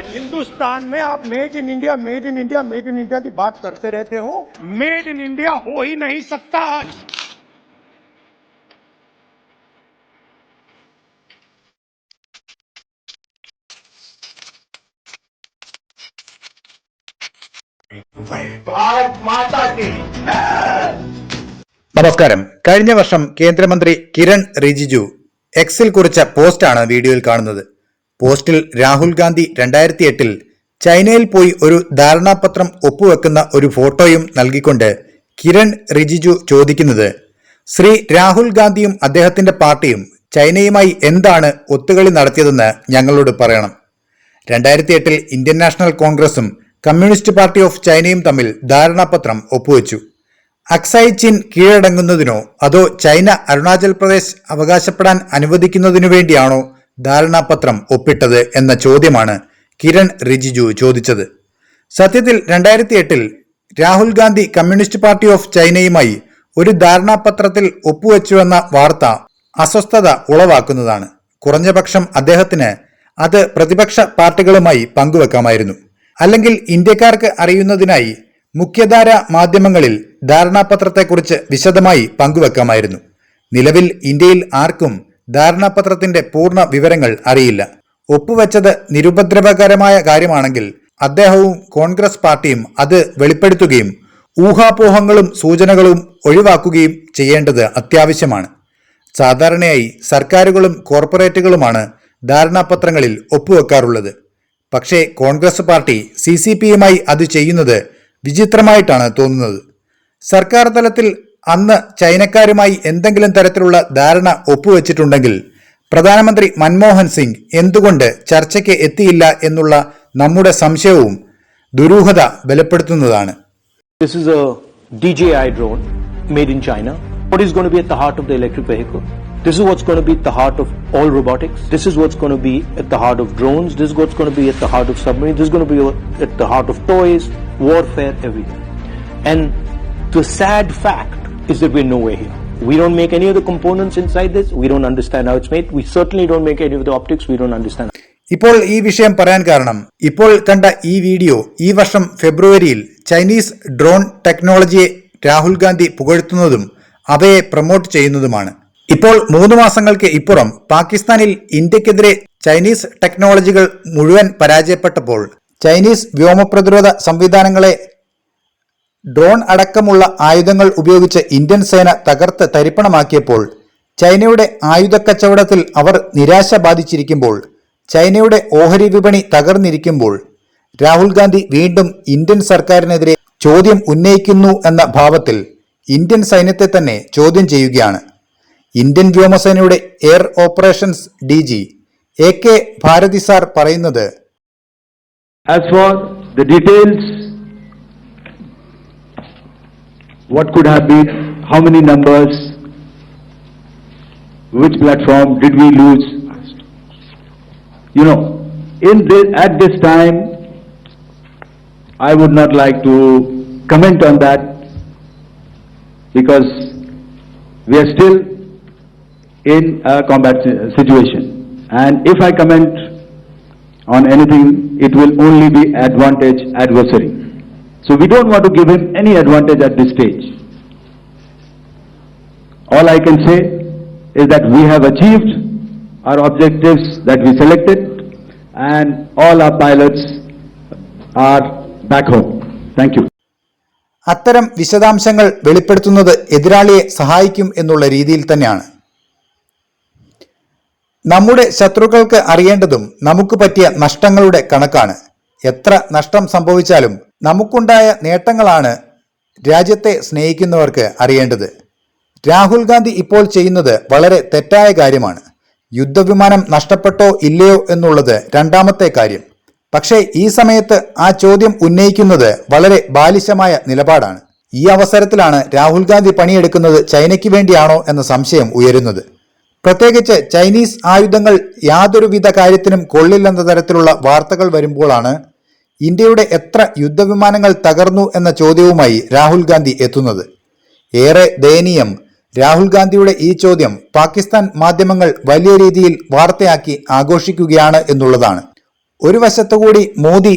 आज हिंदुस्तान में आप made in India made in India made in India की बात करते रहते हो मेड इन इंडिया हो ही नहीं सकता आज भारत माता की നമസ്കാരം കഴിഞ്ഞ വർഷം കേന്ദ്രമന്ത്രി കിരൺ റിജിജു എക്സിൽ കുറിച്ച പോസ്റ്റാണ് വീഡിയോയിൽ കാണുന്നത് പോസ്റ്റിൽ രാഹുൽ ഗാന്ധി രണ്ടായിരത്തി എട്ടിൽ ചൈനയിൽ പോയി ഒരു ധാരണാപത്രം ഒപ്പുവെക്കുന്ന ഒരു ഫോട്ടോയും നൽകിക്കൊണ്ട് കിരൺ റിജിജു ചോദിക്കുന്നത് ശ്രീ രാഹുൽ ഗാന്ധിയും അദ്ദേഹത്തിന്റെ പാർട്ടിയും ചൈനയുമായി എന്താണ് ഒത്തുകളി നടത്തിയതെന്ന് ഞങ്ങളോട് പറയണം. രണ്ടായിരത്തി എട്ടിൽ ഇന്ത്യൻ നാഷണൽ കോൺഗ്രസും കമ്മ്യൂണിസ്റ്റ് പാർട്ടി ഓഫ് ചൈനയും തമ്മിൽ ധാരണാപത്രം ഒപ്പുവെച്ചു. അക്സായ് ചിൻ കീഴടങ്ങുന്നതിനോ അതോ ചൈന അരുണാചൽ പ്രദേശ് അവകാശപ്പെടാൻ അനുവദിക്കുന്നതിനു വേണ്ടിയാണോ ധാരണാപത്രം ഒപ്പിട്ടത് എന്ന ചോദ്യമാണ് കിരൺ റിജിജു ചോദിച്ചത്. സത്യത്തിൽ രണ്ടായിരത്തി എട്ടിൽ Rahul Gandhi Communist party of ചൈനയുമായി ഒരു ധാരണാപത്രത്തിൽ ഒപ്പുവെച്ചുവെന്ന വാർത്ത അസ്വസ്ഥത ഉളവാക്കുന്നതാണ്. കുറഞ്ഞപക്ഷം അദ്ദേഹത്തിന് അത് പ്രതിപക്ഷ പാർട്ടികളുമായി പങ്കുവെക്കാമായിരുന്നു. അല്ലെങ്കിൽ ഇന്ത്യക്കാർക്ക് അറിയുന്നതിനായി മുഖ്യധാര മാധ്യമങ്ങളിൽ ധാരണാപത്രത്തെക്കുറിച്ച് വിശദമായി പങ്കുവെക്കാമായിരുന്നു. നിലവിൽ ഇന്ത്യയിൽ ആർക്കും ധാരണാപത്രത്തിന്റെ പൂർണ വിവരങ്ങൾ അറിയില്ല. ഒപ്പുവെച്ചത് നിരുപദ്രവകരമായ കാര്യമാണെങ്കിൽ അദ്ദേഹവും കോൺഗ്രസ് പാർട്ടിയും അത് വെളിപ്പെടുത്തുകയും ഊഹാപോഹങ്ങളും സൂചനകളും ഒഴിവാക്കുകയും ചെയ്യേണ്ടത് അത്യാവശ്യമാണ്. സാധാരണയായി സർക്കാരുകളും കോർപ്പറേറ്റുകളുമാണ് ധാരണാപത്രങ്ങളിൽ ഒപ്പുവെക്കാറുള്ളത്. പക്ഷേ കോൺഗ്രസ് പാർട്ടി സി സി പിയുമായി അത് ചെയ്യുന്നത് വിചിത്രമായിട്ടാണ് തോന്നുന്നത്. സർക്കാർ തലത്തിൽ അന്ന് ചൈനക്കാരുമായി എന്തെങ്കിലും തരത്തിലുള്ള ധാരണ ഒപ്പുവെച്ചിട്ടുണ്ടെങ്കിൽ പ്രധാനമന്ത്രി മൻമോഹൻ സിംഗ് എന്തുകൊണ്ട് ചർച്ചയ്ക്ക് എത്തിയില്ല എന്നുള്ള നമ്മുടെ സംശയവും ദുരൂഹത ബലപ്പെടുത്തുന്നതാണ് This is a DJI drone made in China. What is going to be at the heart of the electric vehicle? This is what's going to be at the heart of all robotics. This is what's going to be at the heart of drones. This is what's going to be at the heart of submarines. This is going to be at the heart of toys, warfare, everything. And the sad fact is that we're nowhere here. We don't make any of the components inside this. We don't understand how it's made. We certainly don't make any of the optics. We don't understand ഇപ്പോൾ ഈ വിഷയം പറയാൻ കാരണം ഇപ്പോൾ കണ്ട ഈ video ഈ വർഷം ഫെബ്രുവരിയിൽ ചൈനീസ് ഡ്രോൺ ടെക്നോളജിയെ രാഹുൽ ഗാന്ധി പുകഴ്ത്തുന്നതും അവയെ പ്രൊമോട്ട് ചെയ്യുന്നതുമാണ് ഇപ്പോൾ മൂന്ന് മാസങ്ങൾക്ക് ഇപ്പുറം പാകിസ്ഥാനിൽ ഇന്ത്യക്കെതിരെ ചൈനീസ് ടെക്നോളജികൾ മുഴുവൻ പരാജയപ്പെട്ടപ്പോൾ ചൈനീസ് വ്യോമപ്രതിരോധ സംവിധാനങ്ങളെ ഡ്രോൺ അടക്കമുള്ള ആയുധങ്ങൾ ഉപയോഗിച്ച് ഇന്ത്യൻ സേന തകർത്ത് തരിപ്പണമാക്കിയപ്പോൾ ചൈനയുടെ ആയുധക്കച്ചവടത്തിൽ അവർ നിരാശ ബാധിച്ചിരിക്കുമ്പോൾ ചൈനയുടെ ഓഹരി വിപണി തകർന്നിരിക്കുമ്പോൾ രാഹുൽ ഗാന്ധി വീണ്ടും ഇന്ത്യൻ സർക്കാരിനെതിരെ ചോദ്യം ഉന്നയിക്കുന്നു എന്ന ഭാവത്തിൽ ഇന്ത്യൻ സൈന്യത്തെ തന്നെ ചോദ്യം ചെയ്യുകയാണ്. ഇന്ത്യൻ വ്യോമസേനയുടെ air operations D G A K Bharati sir പറയുന്നത് As what could have been, how many numbers, which platform did we lose? You know, in this, at this time, I would not like to comment on that because we are still in a combat situation. And if I comment on anything, it will only be advantage adversary. So we don't want to give him any advantage at this stage. All I can say is that we have achieved our objectives that we selected and all our pilots are back home. Thank you. അത്തരം വിശദാംശങ്ങൾ വെളിപ്പെടുത്തുന്നത് എതിരാളിയെ സഹായിക്കും എന്നുള്ള രീതിയിൽ തന്നെയാണ് നമ്മുടെ ശത്രുക്കൾക്ക് അറിയേണ്ടതും നമുക്ക് പറ്റിയ നഷ്ടങ്ങളുടെ കണക്കാണ് എത്ര നഷ്ടം സംഭവിച്ചാലും നമുക്കുണ്ടായ നേട്ടങ്ങളാണ് രാജ്യത്തെ സ്നേഹിക്കുന്നവർക്ക് അറിയേണ്ടത്. രാഹുൽ ഗാന്ധി ഇപ്പോൾ ചെയ്യുന്നത് വളരെ തെറ്റായ കാര്യമാണ്. യുദ്ധവിമാനം നഷ്ടപ്പെട്ടോ ഇല്ലയോ എന്നുള്ളത് രണ്ടാമത്തെ കാര്യം. പക്ഷേ ഈ സമയത്ത് ആ ചോദ്യം ഉന്നയിക്കുന്നത് വളരെ ബാലിശമായ നിലപാടാണ്. ഈ അവസരത്തിലാണ് രാഹുൽ ഗാന്ധി പണിയെടുക്കുന്നത് ചൈനയ്ക്ക് വേണ്ടിയാണോ എന്ന സംശയം ഉയരുന്നത്. പ്രത്യേകിച്ച് ചൈനീസ് ആയുധങ്ങൾ യാതൊരുവിധ കാര്യത്തിനും കൊള്ളില്ലെന്ന തരത്തിലുള്ള വാർത്തകൾ വരുമ്പോഴാണ് ഇന്ത്യയുടെ എത്ര യുദ്ധവിമാനങ്ങൾ തകർന്നു എന്ന ചോദ്യവുമായി രാഹുൽ ഗാന്ധി എത്തുന്നത്. ഏറെ ദയനീയം. രാഹുൽ ഗാന്ധിയുടെ ഈ ചോദ്യം പാകിസ്ഥാൻ മാധ്യമങ്ങൾ വലിയ രീതിയിൽ വാർത്തയാക്കി ആഘോഷിക്കുകയാണ് എന്നുള്ളതാണ്. ഒരു വശത്തുകൂടി മോദി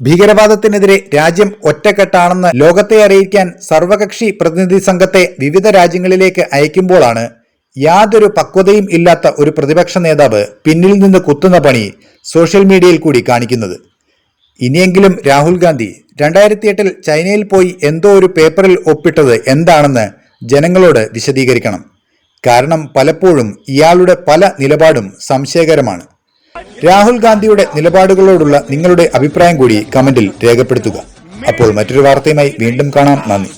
ഭീകരവാദത്തിനെതിരെ രാജ്യം ഒറ്റക്കെട്ടാണെന്ന് ലോകത്തെ അറിയിക്കാൻ സർവകക്ഷി പ്രതിനിധി സംഘത്തെ വിവിധ രാജ്യങ്ങളിലേക്ക് അയക്കുമ്പോഴാണ് യാതൊരു പക്വതയും ഇല്ലാത്ത ഒരു പ്രതിപക്ഷ നേതാവ് പിന്നിൽ നിന്ന് കുത്തുന്ന പണി സോഷ്യൽ മീഡിയയിൽ കൂടി കാണിക്കുന്നത്. ഇനിയെങ്കിലും രാഹുൽ ഗാന്ധി രണ്ടായിരത്തി എട്ടിൽ ചൈനയിൽ പോയി എന്തോ ഒരു പേപ്പറിൽ ഒപ്പിട്ടത് എന്താണെന്ന് ജനങ്ങളോട് വിശദീകരിക്കണം. കാരണം പലപ്പോഴും ഇയാളുടെ പല നിലപാടും സംശയകരമാണ്. രാഹുൽ ഗാന്ധിയുടെ നിലപാടുകളോടുള്ള നിങ്ങളുടെ അഭിപ്രായം കൂടി കമന്റിൽ രേഖപ്പെടുത്തുക. അപ്പോൾ മറ്റൊരു വാർത്തയുമായി വീണ്ടും കാണാം. നന്ദി.